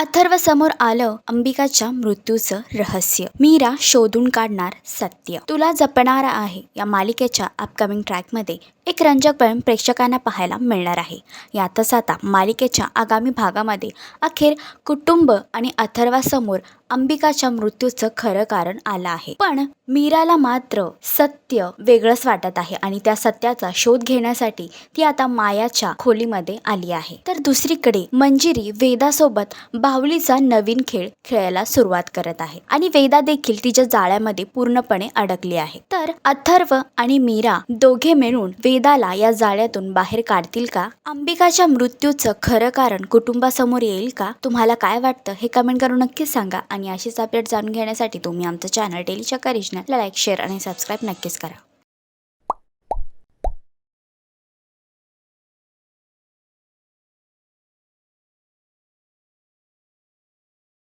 अथर्व समोर आलं अंबिकाच्या मृत्यूचं रहस्य. मीरा शोधून काढणार सत्य. तुला जपणारा आहे या मालिकेच्या अपकमिंग ट्रॅकमध्ये एक रंजक रंजकपण प्रेक्षकांना पाहायला मिळणार आहे. यातच आता मालिकेच्या आगामी भागामध्ये अखेर कुटुंब आणि अथर्वासमोर अंबिकाच्या मृत्यूचं खरं कारण आलं आहे. पण मीराला मात्र सत्य वेगळंच वाटत आहे आणि त्या सत्याचा शोध घेण्यासाठी ती आता मायाच्या खोलीमध्ये आली आहे. तर दुसरीकडे मंजिरी वेदासोबत बाहुलीचा नवीन खेळ खेळायला सुरुवात करत आहे आणि वेदा देखील तिच्या जाळ्यामध्ये पूर्णपणे अडकली आहे. तर अथर्व आणि मीरा दोघे मिळून फरीदाला या जाळ्यातून बाहेर काढतील का? अंबिकाच्या मृत्यूचं खरं कारण कुटुंबासमोर येईल का? तुम्हाला काय वाटतं? हे कमेंट करून नक्कीच सांगा आणि अशीच अपडेट जाणून घेण्यासाठी तुम्ही आमचं चॅनल डेली चक्कर लाईक शेअर आणि सबस्क्राईब नक्कीच करा.